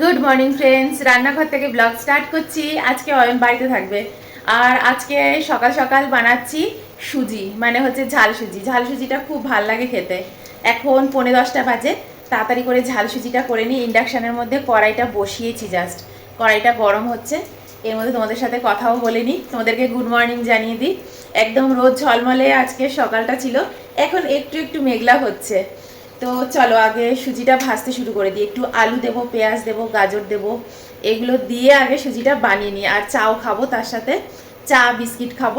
Good morning friends রান্নাঘর থেকে blog start করছি। আজকে অয়ন বাড়িতে থাকবে। আর আজকে সকাল সকাল বানাচ্ছি সুজি মানে হচ্ছে ঝাল সুজি। ঝাল সুজিটা খুব ভালো লাগে খেতে। এখন পনেরো দশটা বাজে। তাড়াতাড়ি করে ঝাল সুজিটা করে নিই ইন্ডাকশানের মধ্যে কড়াইটা বসিয়েছি জাস্ট কড়াইটা গরম হচ্ছে। এর মধ্যে তোমাদের সাথে কথাও বলে নিই। তোমাদেরকে গুড মর্নিং জানিয়ে দিই। একদম রোদ ঝলমলে আজকে সকালটা ছিল। এখন একটু একটু মেঘলা হচ্ছে। তো চলো আগে সুজিটা ভাজতে শুরু করে দিই। একটু আলু দেবো, পেঁয়াজ দেবো, গাজর দেবো, এগুলো দিয়ে আগে সুজিটা বানিয়ে নিই। আর চাও খাব, তার সাথে চা, বিস্কিট খাব।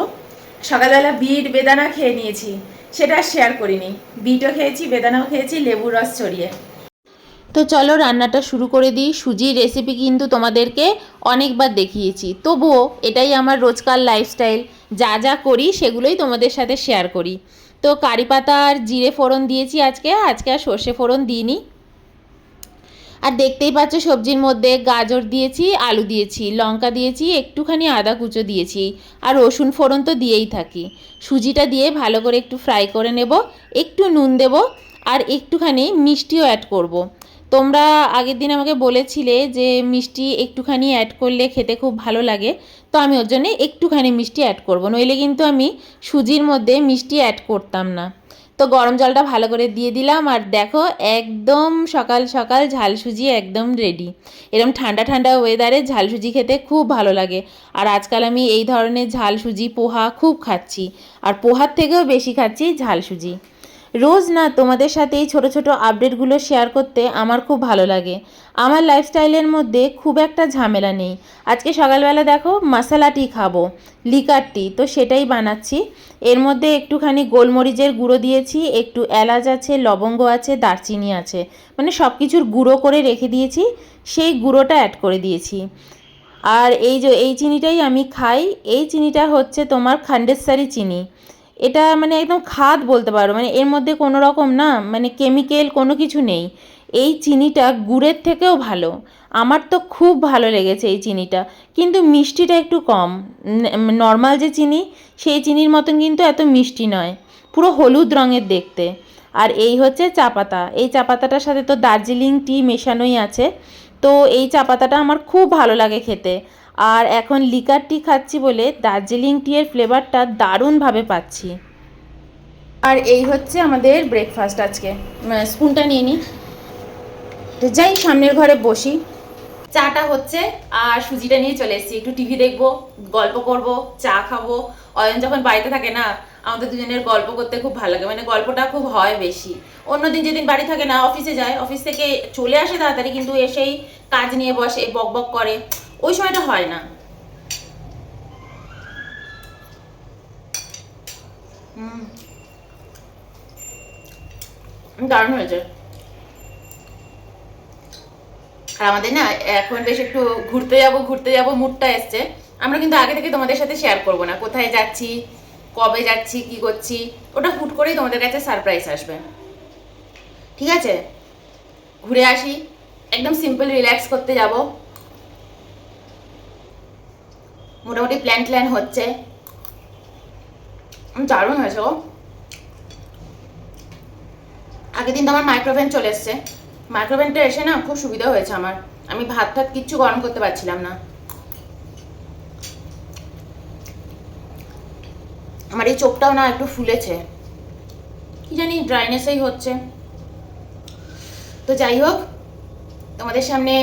সকালবেলা বিট, বেদানা খেয়ে নিয়েছি, সেটা শেয়ার করিনি। বিটও খেয়েছি, বেদানাও খেয়েছি, লেবুর রস ছড়িয়ে। তো চলো রান্নাটা শুরু করে দিই। সুজির রেসিপি কিন্তু তোমাদেরকে অনেকবার দেখিয়েছি। তবুও এটাই আমার রোজকার লাইফস্টাইল যা যা করি, সেগুলোই তোমাদের সাথে শেয়ার করি। তো কারি পাতা আর জিরে ফোড়ন দিয়েছি আজকে আজকে আর সর্ষে ফোড়ন দিইনি আর দেখতেই পাচ্ছ সবজির মধ্যে গাজর দিয়েছি, আলু দিয়েছি, লঙ্কা দিয়েছি, একটুখানি আদা কুচো দিয়েছি, আর রসুন ফোড়ন তো দিয়েই থাকি সুজিটা দিয়ে ভালো করে একটু ফ্রাই করে নেব, একটু নুন দেব, আর একটুখানি মিষ্টিও অ্যাড করব। তোমরা আগের দিন আমাকে বলেছিলে যে মিষ্টি একটুখানি অ্যাড করলে খেতে খুব ভালো লাগে, তো আমি ওর জন্য একটুখানি মিষ্টি অ্যাড করব। নইলে কিন্তু আমি সুজির মধ্যে মিষ্টি অ্যাড করতাম না। তো গরম জলটা ভালো করে দিয়ে দিলাম আর দেখো একদম সকাল সকাল ঝাল সুজি একদম রেডি এরকম ঠান্ডা ঠান্ডা ওয়েদারে ঝাল সুজি খেতে খুব ভালো লাগে। আর আজকাল আমি এই ধরনের ঝাল সুজি পোহা খুব খাচ্ছি। আর পোহার থেকেও বেশি খাচ্ছি ঝাল সুজি। রোজ না তোমাদের সাথে এই ছোটো ছোটো আপডেটগুলো শেয়ার করতে আমার খুব ভালো লাগে। আমার লাইফস্টাইলের মধ্যে খুব একটা ঝামেলা নেই। আজকে সকালবেলা দেখো মশালা টি খাব লিকার টি তো সেটাই বানাচ্ছি। এর মধ্যে একটুখানি গোলমরিচের গুঁড়ো দিয়েছি, একটু এলাচ আছে, লবঙ্গ আছে, দারচিনি আছে। মানে সব কিছুর গুঁড়ো করে রেখে দিয়েছি, সেই গুঁড়োটা অ্যাড করে দিয়েছি। আর এই যে, এই চিনিটাই আমি খাই, এই চিনিটা হচ্ছে তোমার খান্ডেশ্বরী চিনি। এটা মানে একদম খাদ বলতে পারো মানে এর মধ্যে কোনো রকম না মানে কেমিক্যাল কোনো কিছু নেই। এই চিনিটা গুড়ের থেকেও ভালো। আমার তো খুব ভালো লেগেছে এই চিনিটা। কিন্তু মিষ্টিটা একটু কম। নর্মাল যে চিনি, সেই চিনির মতন কিন্তু এত মিষ্টি নয়। পুরো হলুদ রঙের দেখতে। আর এই হচ্ছে চা পাতা। এই চা পাতাটার সাথে তো দার্জিলিং টি মেশানোই আছে। তো এই চা পাতাটা আমার খুব ভালো লাগে খেতে। আর এখন লিকার টি খাচ্ছি বলে দার্জিলিং টি এর ফ্লেভারটা দারুণভাবে পাচ্ছি। আর এই হচ্ছে আমাদের ব্রেকফাস্ট আজকে। স্পুনটা নিয়ে নিই তো যাই, সামনের ঘরে বসি। চাটা হচ্ছে, আর সুজিটা নিয়ে চলে এসেছি। একটু টিভি দেখব, গল্প করব, চা খাব। অয়ন যখন বাড়িতে থাকে না আমাদের দুজনের গল্প করতে খুব ভালো লাগে। মানে গল্পটা খুব হয় বেশি। অন্যদিন যেদিন বাড়ি থাকে না, অফিসে যায়, অফিস থেকে চলে আসে তাড়াতাড়ি, কিন্তু এসেই কাজ নিয়ে বসে, বক বক করে। ওই সময়টা হয় না। দারুণ হয়েছে। আর আমাদের না, এখন বেশ একটু ঘুরতে যাব ঘুরতে যাব মুডটা এসছে। আমরা কিন্তু আগে থেকে তোমাদের সাথে শেয়ার করব না। কোথায় যাচ্ছি কবে যাচ্ছি, কি করছি, ওটা হুট করেই তোমাদের কাছে সারপ্রাইজ আসবে। ঠিক আছে? ঘুরে আসি, একদম সিম্পল রিল্যাক্স করতে যাব। মোটামুটি প্ল্যান ট্ল্যান হচ্ছে। দারুণ হয়েছে ও আগের দিন তো আমার মাইক্রোওভেন চলে এসছে। মাইক্রোওভেনটা এসে না খুব সুবিধা হয়েছে আমার। আমি ভাত টাত কিচ্ছু গরম করতে পারছিলাম না। এই চোখটাও না একটু ফুলেছে। কি জানি ড্রাইনেসেই হচ্ছে। তো যাই হোক, তোমাদের সামনে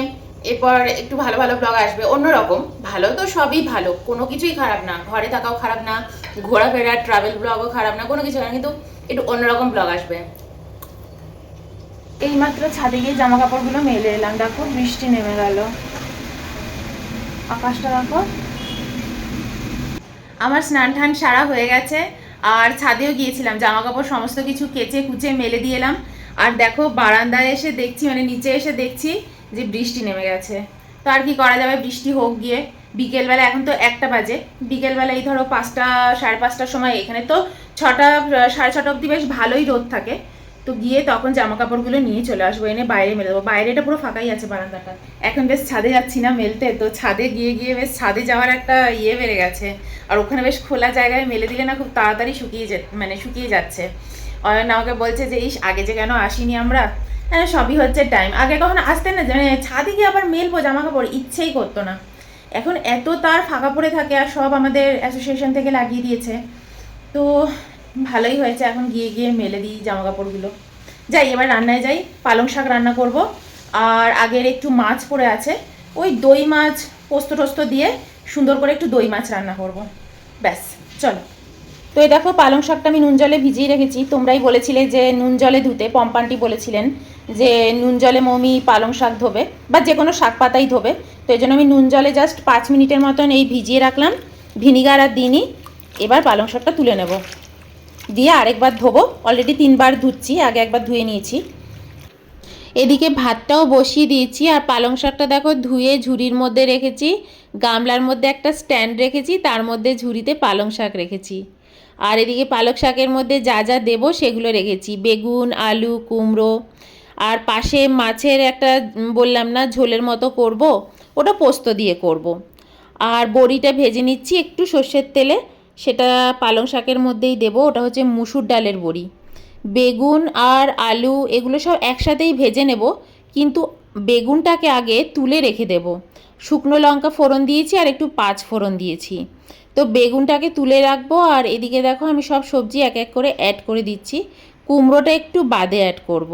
এরপর একটু ভালো ভালো ব্লগ আসবে, অন্যরকম। ভালো তো সবই ভালো, কোনো কিছুই খারাপ না। ঘরে থাকাও খারাপ না ঘোরাফেরা ট্রাভেল ব্লগও খারাপ না, কোনো কিছু না, কিন্তু একটু অন্যরকম ব্লগ আসবে। এইমাত্র ছাদে গিয়ে জামা কাপড়গুলো মেলে এলাম, দেখো বৃষ্টি নেমে গেল। আকাশটা দেখো। আমার স্নান টান সারা হয়ে গেছে, আর ছাদেও গিয়েছিলাম জামা কাপড় সমস্ত কিছু কেচে কুচে মেলে দিয়ে এলাম। আর দেখো, বারান্দায় এসে দেখছি মানে নিচে এসে দেখছি যে বৃষ্টি নেমে গেছে। তো আর কি করা যাবে, বৃষ্টি হোক গিয়ে। বিকেলবেলা, এখন তো একটা বাজে। বিকেলবেলা এই ধরো পাঁচটা, সাড়ে পাঁচটার সময় এখানে। তো ছটা, সাড়ে ছটা অবধি বেশ ভালোই রোদ থাকে। তো গিয়ে তখন জামা কাপড়গুলো নিয়ে চলে আসব, এনে বাইরে মেলে দেবো। বাইরেটা পুরো ফাঁকাই আছে বারান্দাটা। এখন বেশ ছাদে যাচ্ছি না মেলতে, তো ছাদে গিয়ে গিয়ে বেশ ছাদে যাওয়ার একটা ইয়ে বেড়ে গেছে। আর ওখানে বেশ খোলা জায়গায় মেলে দিলে না খুব তাড়াতাড়ি শুকিয়ে যে মানে শুকিয়ে যাচ্ছে। অয়ন আমাকে বলছে যে, ইস, আগে যে কেন আসিনি আমরা? হ্যাঁ সবই হচ্ছে টাইম আগে কখনো আসতেন না মানে ছাদে গিয়ে আবার মেলবো জামা কাপড় ইচ্ছেই করতো না। এখন এত তার ফাঁকা পড়ে থাকে আর সব আমাদের অ্যাসোসিয়েশন থেকে লাগিয়ে দিয়েছে। তো ভালোই হয়েছে, এখন গিয়ে গিয়ে মেলে দিই জামা কাপড়গুলো যাই, এবার রান্নায় যাই, পালং শাক রান্না করব। আর আগের একটু মাছ পড়ে আছে, ওই দই মাছ, পোস্ত টোস্ত দিয়ে সুন্দর করে একটু দই মাছ রান্না করব। ব্যাস, চলো। তো এই দেখো, পালং শাকটা আমি নুন জলে ভিজিয়ে রেখেছি। তোমরাই বলেছিলে যে নুন জলে ধুতে, পম্পানটি বলেছিলেন যে নুন জলে মমি পালং শাক ধোবে, বা যে কোনো শাক পাতাই ধোবে। তো এই জন্য আমি নুন জলে জাস্ট পাঁচ মিনিটের মতন এই ভিজিয়ে রাখলাম। ভিনিগার আর দিনই এবার পালং শাকটা তুলে নেব। দিয়ে আরেকবার ধোবো। অলরেডি তিনবার ধুচ্ছি, আগে একবার ধুয়ে নিয়েছি। এদিকে ভাতটাও বসিয়ে দিয়েছি, আর পালং শাকটা দেখো ধুয়ে ঝুড়ির মধ্যে রেখেছি, গামলার মধ্যে একটা স্ট্যান্ড রেখেছি, তার মধ্যে ঝুড়িতে পালং শাক রেখেছি। আর এদিকে পালং শাকের মধ্যে যা যা দেবো সেগুলো রেখেছি, বেগুন, আলু, কুমড়ো। আর পাশে মাছের একটা বললাম না, ঝোলের মতো করব, ওটা পোস্ত দিয়ে করব। আর বড়িটা ভেজে নিচ্ছি একটু সর্ষের তেলে সেটা পালং শাকের মধ্যেই দেবো। ওটা হচ্ছে মুসুর ডালের বড়ি। বেগুন আর আলু এগুলো সব একসাথেই ভেজে নেব, কিন্তু বেগুনটাকে আগে তুলে রেখে দেব। শুকনো লঙ্কা ফোড়ন দিয়েছি আর একটু পাঁচ ফোড়ন দিয়েছি। তো বেগুনটাকে তুলে রাখব আর এদিকে দেখো আমি সব সবজি এক এক করে অ্যাড করে দিচ্ছি। কুমড়োটা একটু বাদে অ্যাড করব।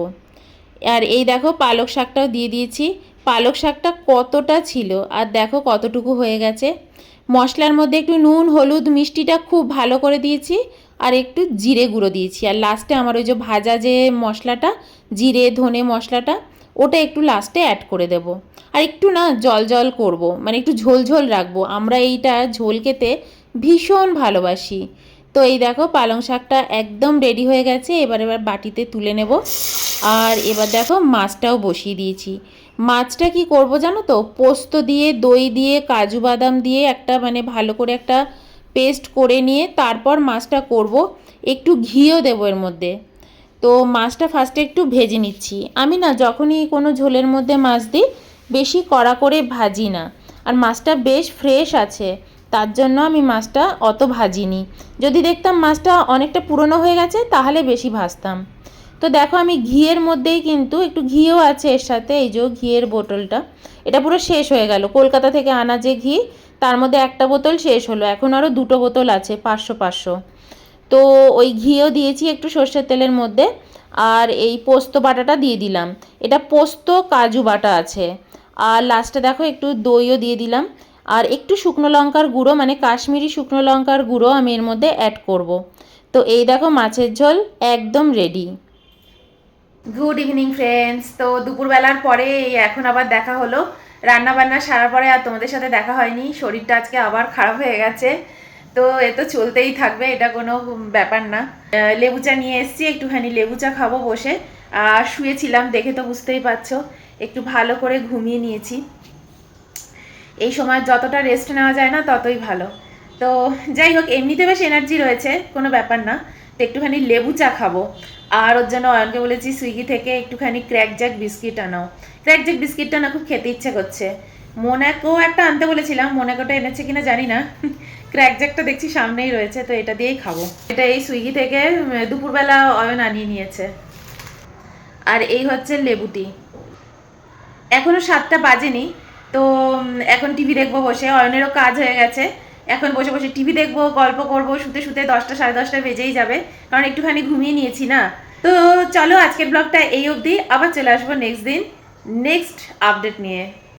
আর এই দেখো পালক শাকটাও দিয়ে দিয়েছি। পালক শাকটা কতটা ছিল আর দেখো কতটুকু হয়ে গেছে। মশলার মধ্যে একটু নুন, হলুদ, মিষ্টিটা খুব ভালো করে দিয়েছি আর একটু জিরে গুঁড়ো দিয়েছি। আর লাস্টে আমার ওই যে ভাজা যে মশলাটা, জিরে, ধনে মশলাটা, ওটা একটু লাস্টে অ্যাড করে দেব। আর একটু না জল জল করব মানে একটু ঝোল ঝোল রাখব। আমরা এইটা ঝোল খেতে ভীষণ ভালোবাসি। তো এই দেখো পালং শাকটা একদম রেডি হয়ে গেছে, এবার এবার বাটিতে তুলে নেব। আর এবার দেখো মাছটাও বসিয়ে দিয়েছি। মাছটা কি করব জানো তো? পোস্ত দিয়ে, দই দিয়ে, কাজু বাদাম দিয়ে একটা মানে ভালো করে একটা পেস্ট করে নিয়ে তারপর মাছটা করব। একটু ঘিও দেবো এর মধ্যে। তো মাছটা ফার্স্টে একটু ভেজে নিচ্ছি। আমি না যখনই কোনো ঝোলের মধ্যে মাছ দিই, বেশি কড়া করে ভাজি না। আর মাছটা বেশ ফ্রেশ আছে। তার জন্য আমি মাছটা অত ভাজিনি। যদি দেখতাম মাছটা অনেকটা পুরনো হয়ে গেছে, তাহলে বেশি ভাজতাম। তো দেখো আমি ঘিয়ের মধ্যেই কিন্তু একটু ঘিও আছে এর সাথে, এই যে ঘিয়ের বোতলটা। এটা পুরো শেষ হয়ে গেল। কলকাতা থেকে আনা যে ঘি, তার মধ্যে একটা বোতল শেষ হলো। এখন আরও দুটো বোতল আছে, পাঁচশো পাঁচশো। তো ওই ঘিও দিয়েছি একটু সর্ষের তেলের মধ্যে, আর এই পোস্ত বাটাটা দিয়ে দিলাম। এটা পোস্ত কাজু বাটা আছে। আর লাস্টে দেখো একটু দইও দিয়ে দিলাম। আর একটু শুকনো লঙ্কার গুঁড়ো মানে কাশ্মীরি শুকনো লঙ্কার গুঁড়ো আমি এর মধ্যে অ্যাড করব। তো এই দেখো মাছের ঝোল একদম রেডি গুড ইভিনিং ফ্রেন্ডস তো দুপুরবেলার পরে এখন আবার দেখা হলো। রান্না বান্না সারার পরে আর তোমাদের সাথে দেখা হয়নি। শরীরটা আজকে আবার খারাপ হয়ে গেছে। তো এ তো চলতেই থাকবে, এটা কোনো ব্যাপার না। লেবু চা নিয়ে এসেছি, একটুখানি লেবু চা খাব বসে। আর শুয়েছিলাম, দেখে তো বুঝতেই পারছ। একটু ভালো করে ঘুমিয়ে নিয়েছি। এই সময় যতটা রেস্ট নেওয়া যায় না, ততই ভালো। তো যাই হোক, এমনিতে বেশ এনার্জি রয়েছে, কোনো ব্যাপার না। তো একটুখানি লেবু চা খাব। আর ওর জন্য অয়নকে বলেছি, সুইগি থেকে একটুখানি ক্র্যাকজ্যাক বিস্কিট আনাও। ক্র্যাকজ্যাক বিস্কিটটা না খুব খেতে ইচ্ছে করছে। মোনাকো একটা আনতে বলেছিলাম, মোনাকোটা এনেছে কিনা জানি না। ক্র্যাকজ্যাকটা দেখছি সামনেই রয়েছে, তো এটা দিয়েই খাব। এটা এই সুইগি থেকে দুপুরবেলা অয়ন আনিয়ে নিয়েছে। আর এই হচ্ছে লেবুটি এখনও সাতটা বাজেনি, তো এখন টিভি দেখব বসে। অয়নেরও কাজ হয়ে গেছে। এখন বসে বসে টিভি দেখব, গল্প করব, শুতে শুতে দশটা, সাড়ে দশটা বেজেই যাবে, কারণ একটুখানি ঘুমিয়ে নিয়েছি না। তো চলো আজকের ব্লগটা এই অবধি, আবার চলে আসব নেক্সট দিন নেক্সট আপডেট নিয়ে।